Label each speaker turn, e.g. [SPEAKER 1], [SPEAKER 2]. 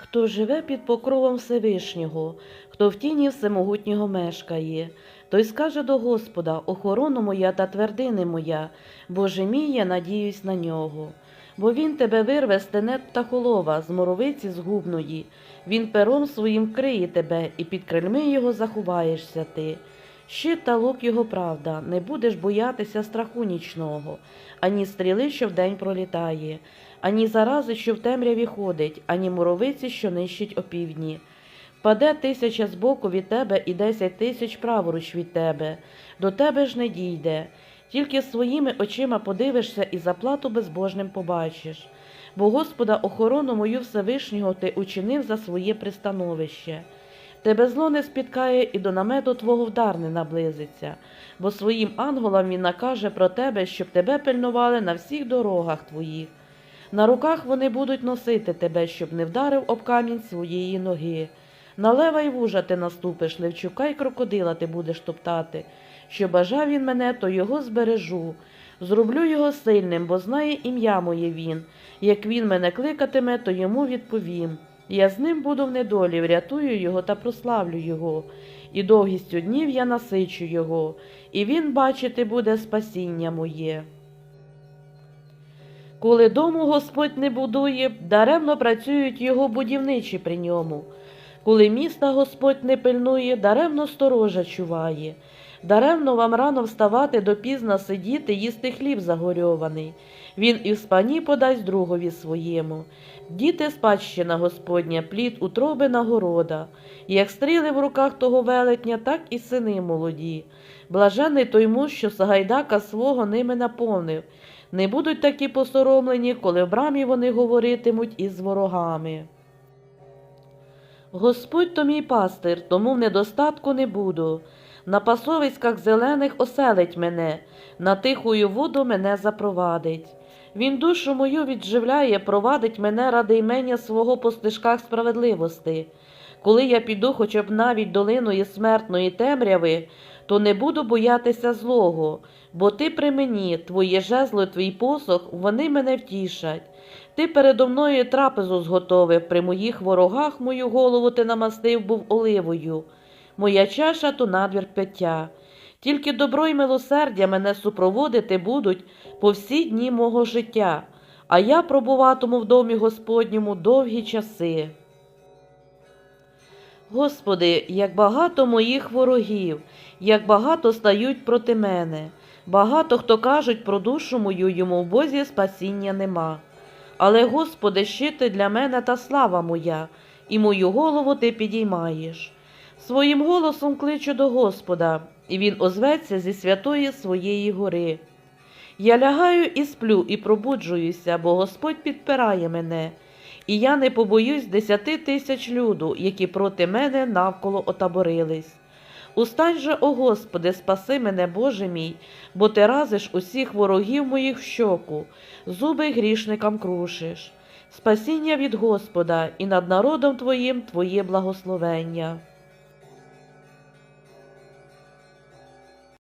[SPEAKER 1] Хто живе під покровом Всевишнього, хто в тіні всемогутнього мешкає, той скаже до Господа, охорона моя та твердини моя, Боже мій, я надіюсь на нього. Бо він тебе вирве з тенет птахолова, з моровиці згубної, він пером своїм вкриє тебе, і під крильми його заховаєшся ти. Щит та лук його правда, не будеш боятися страху нічного, ані стріли, що вдень пролітає, ані зарази, що в темряві ходить, ані муровиці, що нищить опівдні. Паде тисяча збоку від тебе і десять тисяч праворуч від тебе, до тебе ж не дійде. Тільки своїми очима подивишся і заплату безбожним побачиш. Бо Господа охорону мою Всевишнього ти учинив за своє пристановище. Тебе зло не спіткає і до намету твого вдар не наблизиться, бо своїм ангелам він накаже про тебе, щоб тебе пильнували на всіх дорогах твоїх. На руках вони будуть носити тебе, щоб не вдарив об камінь своєї ноги. На лева й вужа ти наступиш, левчука й крокодила ти будеш топтати. Що бажав він мене, то його збережу. Зроблю його сильним, бо знає ім'я моє він. Як він мене кликатиме, то йому відповім. Я з ним буду в недолі, врятую його та прославлю його, і довгістю днів я насичу його, і він бачити буде спасіння моє. Коли дому Господь не будує, даремно працюють його будівничі при ньому. Коли міста Господь не пильнує, даремно сторожа чуває. Даремно вам рано вставати допізно сидіти, їсти хліб загорьований. Він і в спані подасть другові своєму. Діти спадщина Господня, плід утроби нагорода. Як стріли в руках того велетня, так і сини молоді. Блажений той муж, що Сагайдака свого ними наповнив. Не будуть такі посоромлені, коли в брамі вони говоритимуть із ворогами. Господь то мій пастир, тому в недостатку не буду. На пасовиськах зелених оселить мене, на тихую воду мене запровадить. Він душу мою відживляє, провадить мене ради імення свого по стежках справедливости. Коли я піду хоча б навіть долиною смертної темряви, то не буду боятися злого, бо ти при мені, твоє жезло, твій посох, вони мене втішать. Ти передо мною трапезу зготовив, при моїх ворогах мою голову ти намастив був оливою. Моя чаша то надвір пиття. Тільки добро й милосердя мене супроводити будуть по всі дні мого життя, а я пробуватиму в домі Господньому довгі часи. Господи, як багато моїх ворогів, як багато стають проти мене, багато хто кажуть про душу мою, йому в Бозі спасіння нема. Але, Господи, щити для мене та слава моя, і мою голову ти підіймаєш. Своїм голосом кличу до Господа, і Він озветься зі святої своєї гори. Я лягаю і сплю, і пробуджуюся, бо Господь підпирає мене, і я не побоюсь десяти тисяч люду, які проти мене навколо отаборились. Устань же, о Господи, спаси мене, Боже мій, бо ти разиш усіх ворогів моїх в щоку, зуби грішникам крушиш. Спасіння від Господа і над народом Твоїм Твоє благословення.